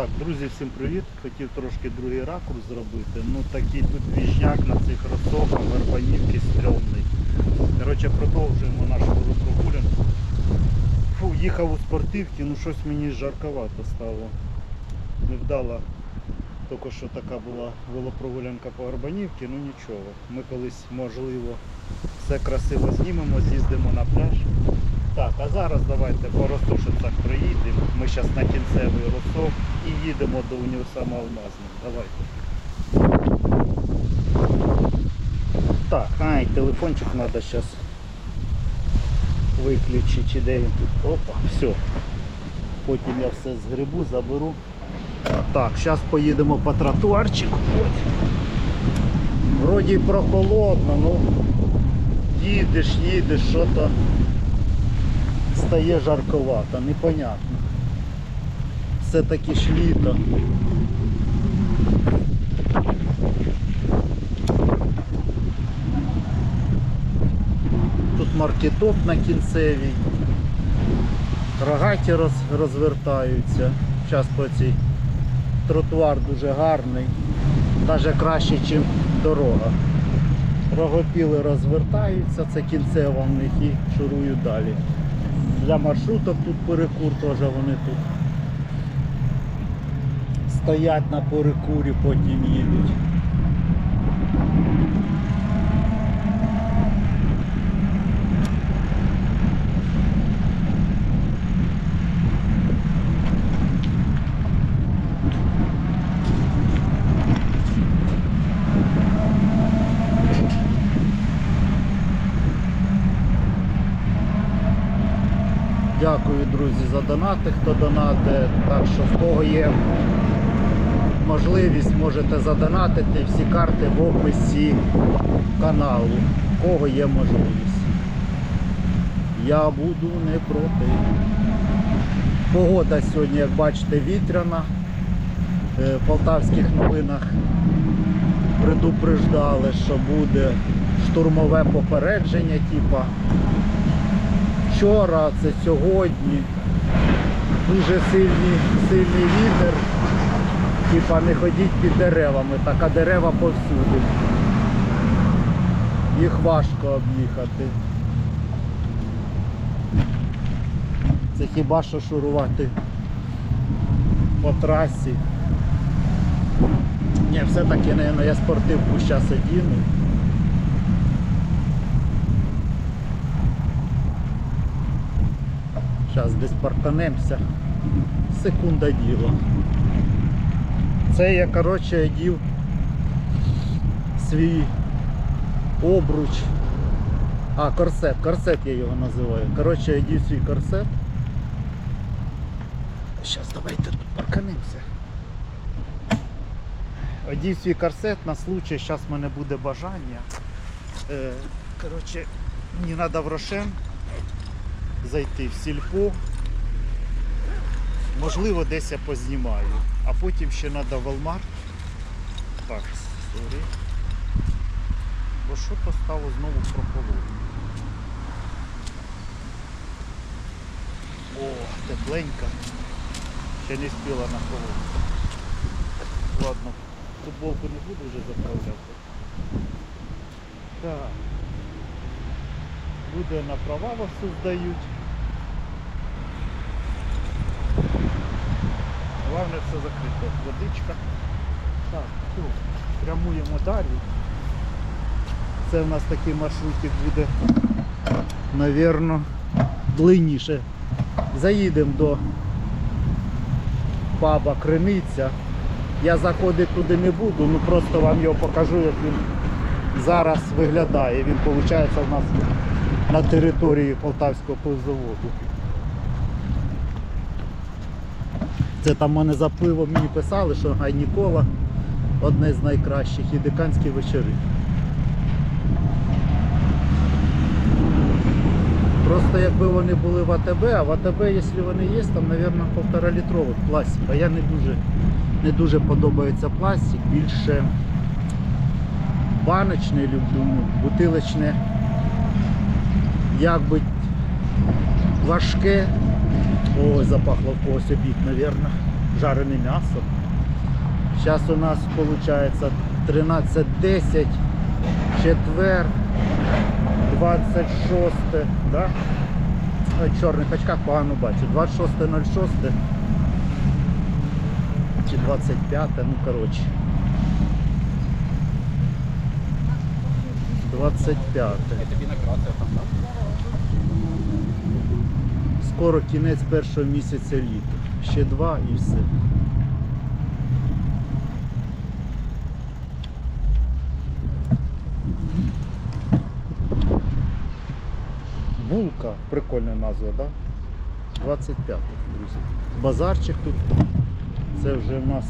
Так, друзі, всім привіт. Хотів трошки другий ракурс зробити. Ну такий тут віжняк на цих розсоках, Вербанівки стрьомний. Коротше, продовжуємо нашу велопрогулянку. Фу, їхав у спортивці, ну щось мені жарковато стало. Невдала. Тільки що така була велопрогулянка по Горбанівці, ну нічого. Ми колись, можливо, все красиво знімемо, з'їздимо на пляж. Так, а зараз давайте по Ростошицях проїдемо. Ми зараз на кінцевий розсок і їдемо до універсама Алмазний. Давайте. Так, ай, телефончик треба зараз виключити, чи де він тут. Опа, все. Потім я все згребу, заберу. Так, зараз поїдемо по тротуарчику. Вроді прохолодно, ну їдеш, їдеш, що то стає жарковато, непонятно. Все-таки ж літо. Тут маркетоп на кінцевій. Рогаті роз, розвертаються. Зараз по цій тротуар дуже гарний. Навіть краще, ніж дорога. Рогопіли розвертаються, це кінцева в них і шурують далі. Для маршруток тут перекур теж вони тут стоять на перекурі, потім їдуть. Друзі, за донати, хто донати. Так що в кого є можливість, можете задонатити всі карти в описі каналу. В кого є можливість. Я буду не проти. Погода сьогодні, як бачите, вітряна. Е, В полтавських новинах предупреждали, що буде штурмове попередження, типа вчора, це сьогодні. Дуже сильний, сильний вітер. Типа не ходіть під деревами, так а дерева повсюди. Їх важко об'їхати. Це хіба що шурувати по трасі. Ні, все-таки, наверное, я спортивку зараз одіну. Зараз десь парканемося. Секунда діло. Це я, коротше, одів свій обруч. А, корсет, корсет я його називаю. Коротше, одів свій корсет. Зараз давайте тут парканемося. Одів свій корсет на случай, зараз в мене буде бажання. Е, коротше, мені треба в Рошен зайти в сільпо. Можливо, десь я познімаю. А потім ще треба Walmart. Так, сорі. Бо що то стало знову прохолодно. О, тепленька. Ще не спіла на холоду. Ладно, футболку не буду вже заправляти. Так. Буде на права вас здають. Головне все закрито. Водичка. Так, все, прямуємо далі. Це в нас такий маршрутик буде, навірно, длинніше. Заїдемо до паба Криниця. Я заходити туди не буду, ну просто вам його покажу, як він зараз виглядає. Він виходить у нас на території Полтавського пивзаводу. Це там мене за пиво мені писали, що Гай Нікола одне з найкращих і диканські вечори. Просто якби вони були в АТБ, а в АТБ, якщо вони є, там, мабуть, полтора літрових пластик. А я не дуже, не дуже подобається пластик, більше баночний люблю, бутилочне як би важке. Ой, запахло в когось обід, мабуть. жарене м'ясо. Зараз у нас виходить 13.10, четвер, 26, да? В чорних очках погано бачу. 26.06 чи 25, ну коротше. 25. Тобі накрасив там, так? Скоро кінець першого місяця літа. Ще два і все. Булка, прикольна назва, так? Да? 25, друзі. Базарчик тут. Це вже в нас.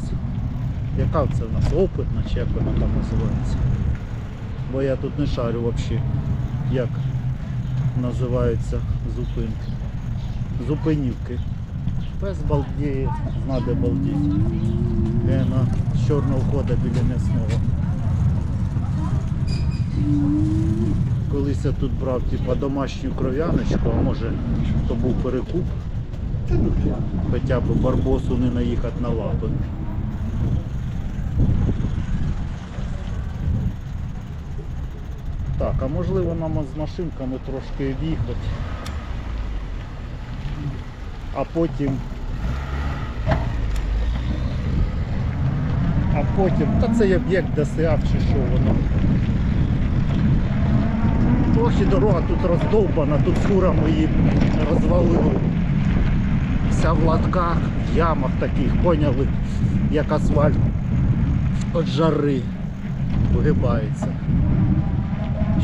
Яка це в нас? Опитна чи як вона там називається? Бо я тут не шарю взагалі, як називаються зупинки. Зупинівки. Пес балдіє, знаде балдіть. Гена з чорного входа біля м'ясного. Колись я тут брав типа домашню кров'яночку, а може то був перекуп. Хоча б барбосу не наїхати на лапи. Так, а можливо нам з машинками трошки в'їхати. А потім. А потім. Та цей об'єкт ДСА чи що воно. Трохи дорога тут роздовбана, тут фура мої розвалили. Вся в латках, в ямах таких, поняли, як асфальт від жари вигибається.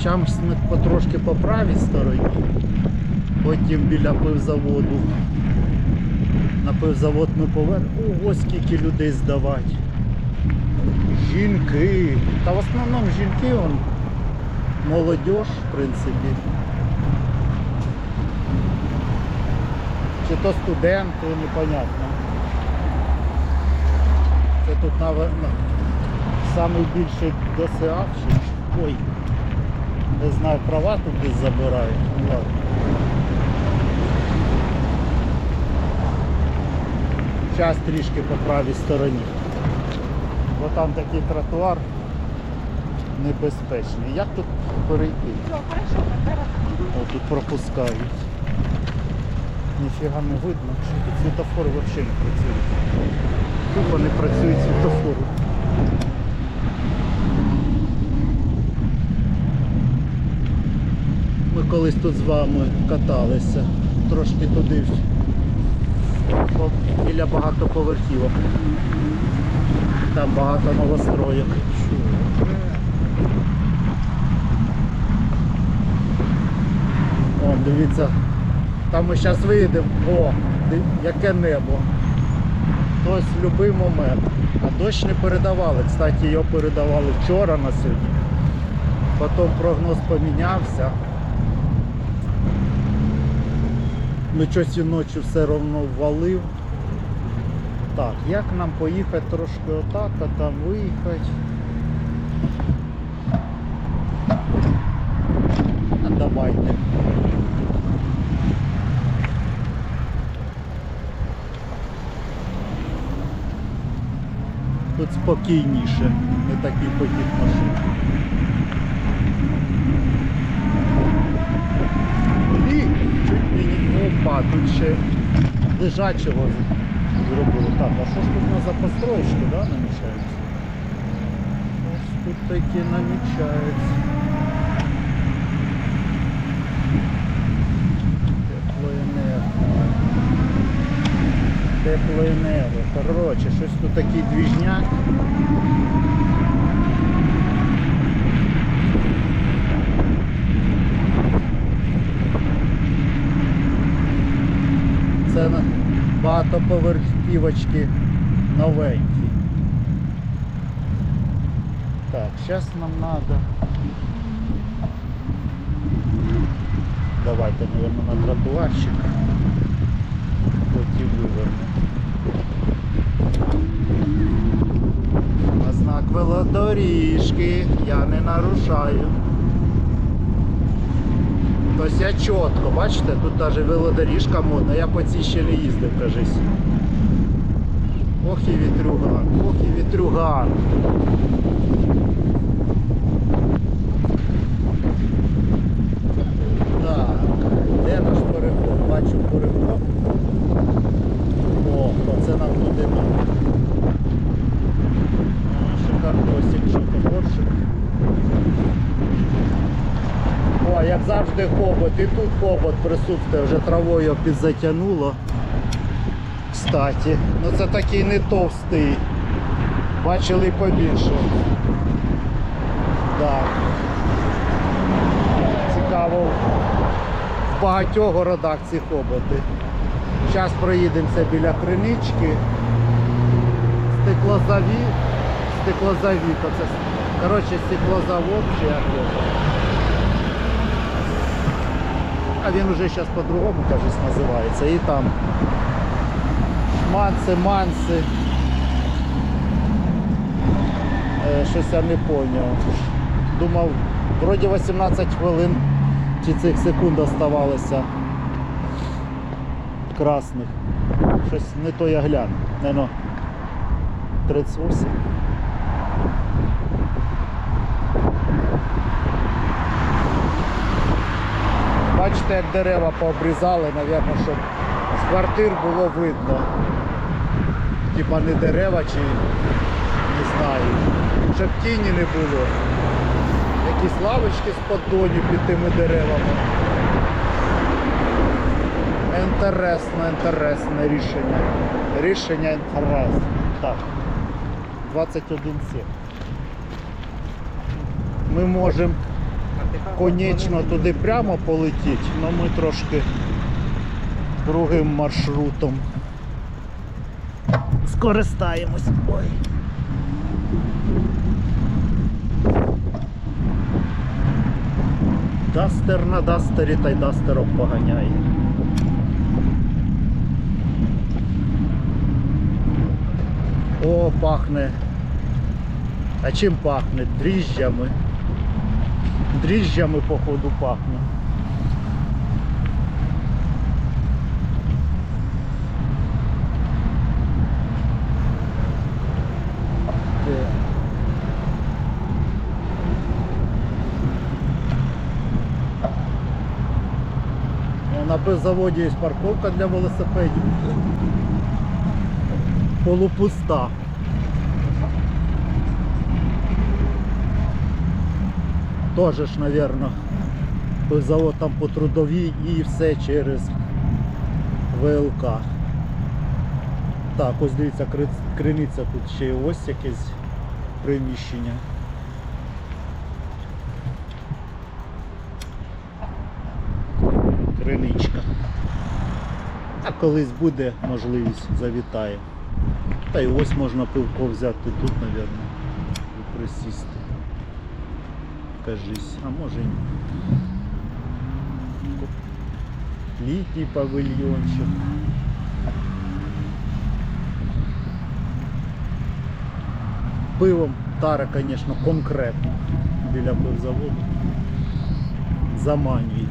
Зараз потрошки по правій стороні, потім біля пивзаводу. На пивзавод ми повернемо. Ого, скільки людей здавати. Жінки. Та в основному жінки он, молодіж, в принципі. Чи то студенти, непонятно. Це тут найбільший ДСА. Ой. Не знаю, права тут десь забирають. Ну ладно. Час трішки по правій стороні. Бо там такий тротуар небезпечний. Як тут перейти? О, тут пропускають. Ніфіга не видно, що тут світофори взагалі не працюють. Тупо не працюють світофори. Ми колись тут з вами каталися, трошки туди біля багатоповерхівок. Там багато новостроєк. О, дивіться, там ми зараз виїдемо. О, яке небо. Тобто в будь-який момент. А дощ не передавали. Кстати, його передавали вчора на сьогодні. Потім прогноз помінявся. Ну щось і ночі все одно ввалив. Так, як нам поїхати трошки отак, а там виїхати? А давайте. Тут спокійніше, не такий потік машин. І чуть мені опа, тут ще лежачого зробили. Так, а що ж тут у нас за построєчки, да, намічаються? Ось тут такі намічаються. Теплоенерго. Теплоенерго. Коротше, щось тут такий двіжняк. Це багатоповерхівочки новенькі. Так, зараз нам треба. Давайте, мабуть, на тротуарчик. Потім вивернемо. На знак велодоріжки я не нарушаю. Тобто я чітко, бачите, тут навіть велодоріжка модна, я по цій ще не їздив, кажись. Ох і вітрюган, ох і вітрюган. Так, де наш переход? Бачу переход. О, то це нам туди надо. А, Шикардосик, що то борщик. О, як завжди хобот присутствує, вже травою підзатягнуло. Кстати, ну це такий не товстий. Бачили побільше. Так. Цікаво. В багатьох городах ці хоботи. Зараз проїдемося біля кринички. Стеклозаві. Стеклозаві, то це коротше стеклозавод чи як його. А він уже зараз по-другому, кажуть, називається. І там манси, манси. Е, щось я не зрозумів. Думав, вроді 18 хвилин чи цих секунд оставалося красних. Щось не то я гляну. Наверно, 38. Бачите, як дерева пообрізали, напевно, щоб з квартир було видно. Типа не дерева чи не знаю. Щоб тіні не було. Якісь лавочки з поддонів під тими деревами. Інтересне, інтересне рішення. Рішення інтересне. Так. 21 сім. Ми можемо конечно туди прямо полетіти, але ми трошки другим маршрутом скористаємось. Ой. Дастер на дастері та й дастером поганяє. О, пахне. А чим пахне? Дріжджами. Дріжджами, походу, пахне. На пивзаводі є парковка для велосипедів. Полупуста. Тоже ж, наверное, той завод там по трудовій і все через ВЛК. Так, ось дивіться, кри- криниця тут ще ось якесь приміщення. Криничка. А колись буде можливість, завітає. Та й ось можна пивко взяти тут, мабуть, і присісти. Кажись, а може й ні. Літній павильйончик. Пивом тара, звісно, конкретно біля пивзаводу. Заманює.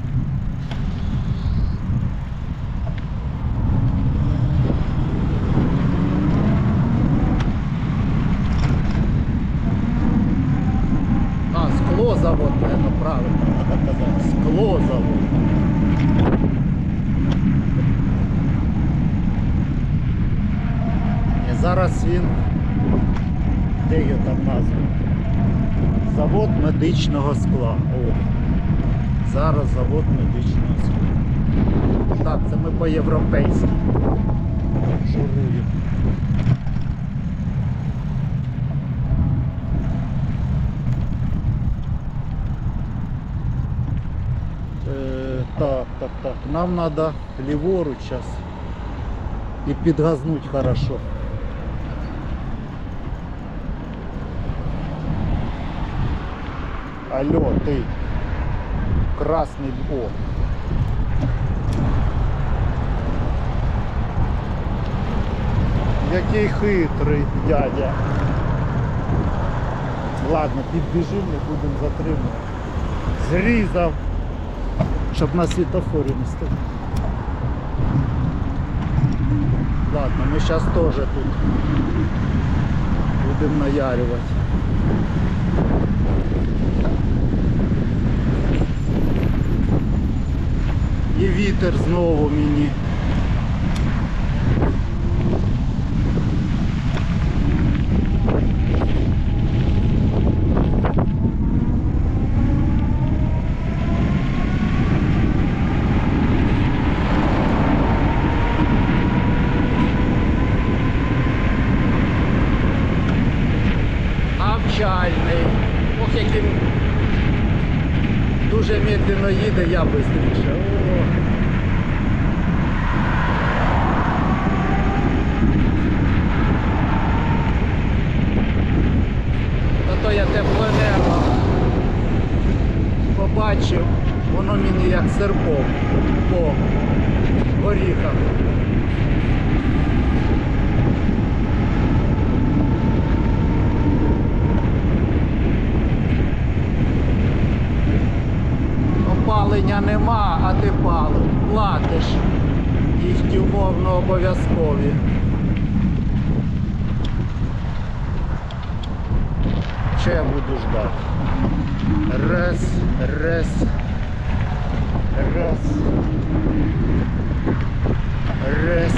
Склозавод, наверное, правильно казати. Склозавод. І зараз він. Де його там назва? Завод медичного скла. О. Зараз завод медичного скла. Так, це ми по-європейськи. Шуруємо. Е, так, так, так. Нам надо ліворуч сейчас і підгазнуть хорошо. Алло, ти. Красний о. Який хитрий дядя. Ладно, підбіжимо, не будемо затримувати. Зрізав, щоб на світофорі не стояти. Ладно, ми зараз теж тут будемо наярювати. І вітер знову мені. yapıyoruz. Опалення нема, а ти палив. Платиш. Їх умовно обов'язкові. Що я буду ждати? Раз, раз, раз, раз.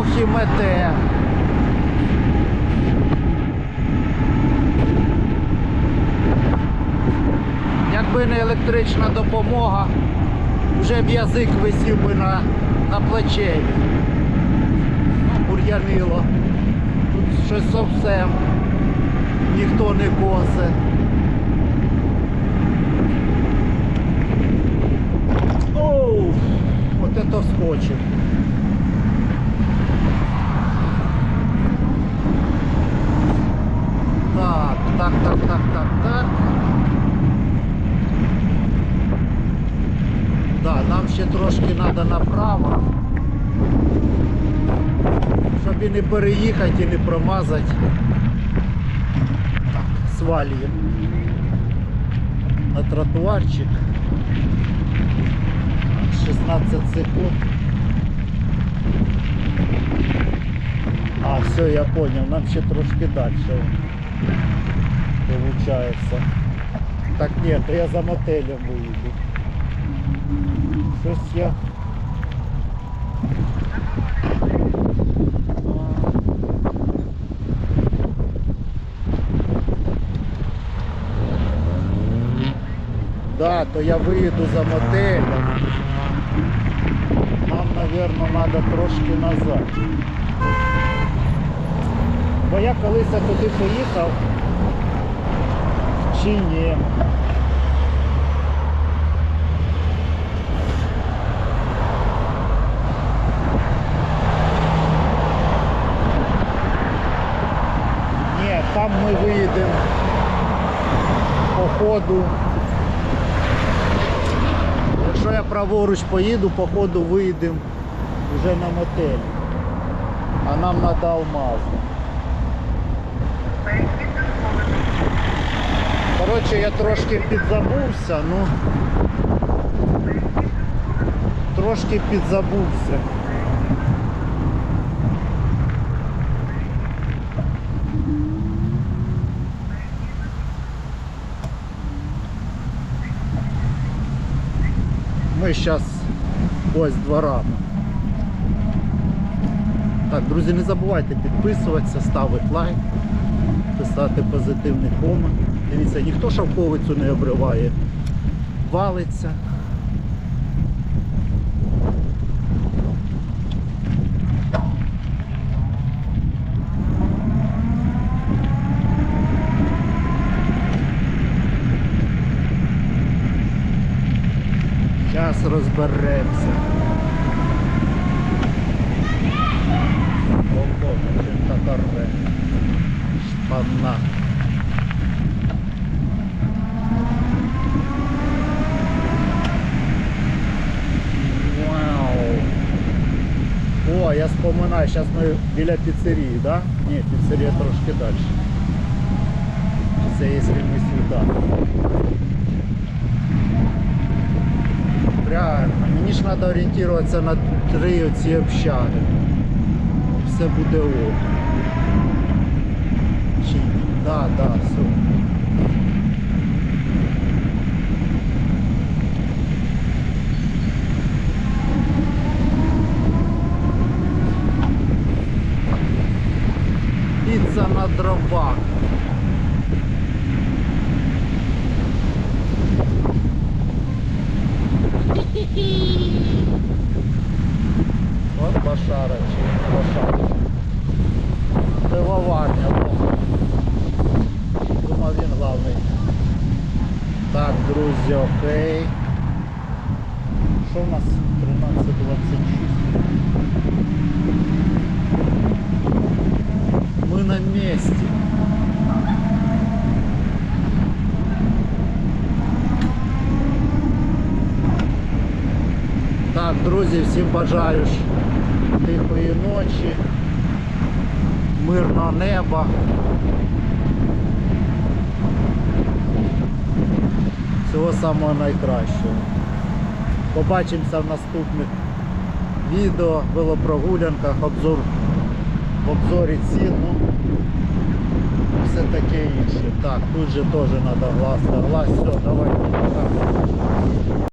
Ох і мете. Якби не електрична допомога, вже б язик висів би на, на плечеві. Ну, бур'янило. Тут щось зовсім ніхто не косе. Оу, от це вскочив. Так, так, так, так, так. Да, нам ще трошки треба направо. Щоб і не переїхати, і не промазати. Так, свалюємо на тротуарчик. 16 секунд. А, все, я понял, нам ще трошки далі. Получается. Так нет, я за мотелем виїду. Щось я. Да, то я виїду за мотелем. Нам, наверное, треба трошки назад. Бо я колись туди поїхав чи ні. Ні, там ми виїдемо по ходу. Якщо я праворуч поїду, по ходу виїдемо вже на мотель. А нам треба алмазно. Коротше, я трошки підзабувся, ну трошки підзабувся. Ми зараз ось дворами. Так, друзі, не забувайте підписуватися, ставити лайк, писати позитивний комент. Дивіться, ніхто шовковицю не обриває. Валиться. Зараз розберемося. Чим така рве. Шпана. я вспоминаю, зараз ми біля піцерії, да? Ні, піцерія трошки далі. Це якщо ми сюди. Реально, мені ж треба орієнтуватися на три оці общаги. Все буде ок. Чи... Да, да, все. Піца на дровах. От Башарочек, Башарочек. Пивоварня, дома. Думав він главний. Так, друзі, окей. Що в нас 13.26? Друзі, всім бажаю тихої ночі, мирного неба. Всього самого найкращого. Побачимося в наступних відео, велопрогулянках, обзор, в обзорі цін, ну, все таке інше. Так, тут же теж треба глаз глаз. Все, давайте.